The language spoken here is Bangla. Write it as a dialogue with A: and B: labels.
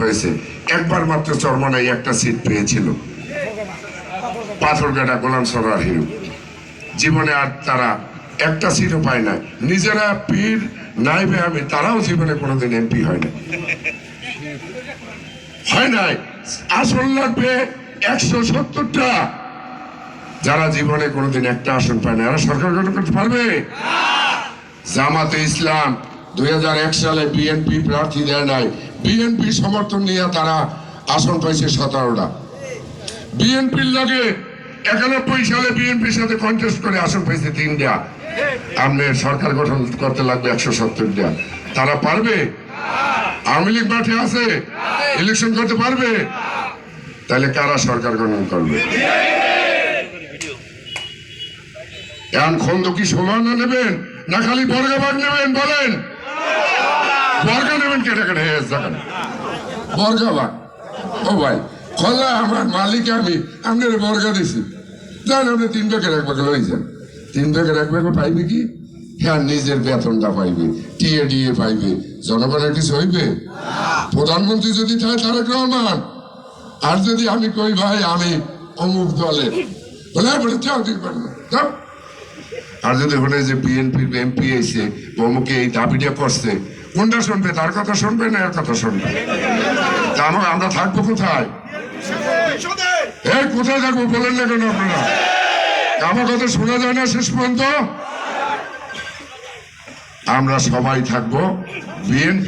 A: হয়েছে। একবার মাত্র চরমনাই একটা সিট পেয়েছিল। পাথরঘাটা গোলাম সরার হিরু। জীবনে আর তারা একটা সিটও পায় না। নিজেরা পীর নাইবে আমি তারাও জীবনে কোনোদিন এমপি হয় না। হয় নাই। আসন লাগবে একশো সত্তরটা। যারা জীবনে কোনোদিন একটা আসন পায় না, এরা সরকার গঠন করতে পারবে? জামাতে ইসলাম দুই হাজার এক সালে বিএনপি প্রার্থী দেয় নাই। বিএনপি সমর্থন নিয়ে তারা আসন পাইছে সতেরোটা। বিএনপির লগে একানব্বই সালে বিএনপির সাথে কন্টেস্ট করে আসন পাইছে তিনটা। আপনি সরকার গঠন করতে লাগবে একশো সত্তরটা। তারা পারবে? আওয়ামী লীগ মাঠে আছে? ইলেকশন করতে পারবে? তাহলে কারা সরকার গঠন করবে? এখন খন্দ কি সমান নেবেন? না খালি বর্গা ভাগ নেবেন বলেন? কেটে কেটে হেস দেখেন বর্গা ভাগ ও ভাই খোলা আমার মালিক আমি আপনার বর্গা দিছি। যান আপনি তিন ব্যাগের এক লই যান তিন ব্যাগের এক পাইবে কি? হ্যাঁ নিজের বেতনটা পাইবে টিএ ডিএ পাইবে। জনগণের কিছু হইবে? প্রধানমন্ত্রী যদি থাকে তারেক রহমান। আর যদি আমি কই ভাই আমি অমুক দলের। বলে "হ্যাঁ, বলে যাও দেখবেন না আর যদি হলে যে বিএনপির এমপি এসে অমুকে এই দাবিটা করছে। কোনটা শুনবে? তার কথা শুনবে না এর কথা শুনবে? তা আমরা আমরা থাকব কোথায়? এই কোথায় থাকব বলেন না কেন আপনারা? আমার কথা শোনা যায় না শেষ পর্যন্ত? আমরা সবাই থাকব। বিএনপি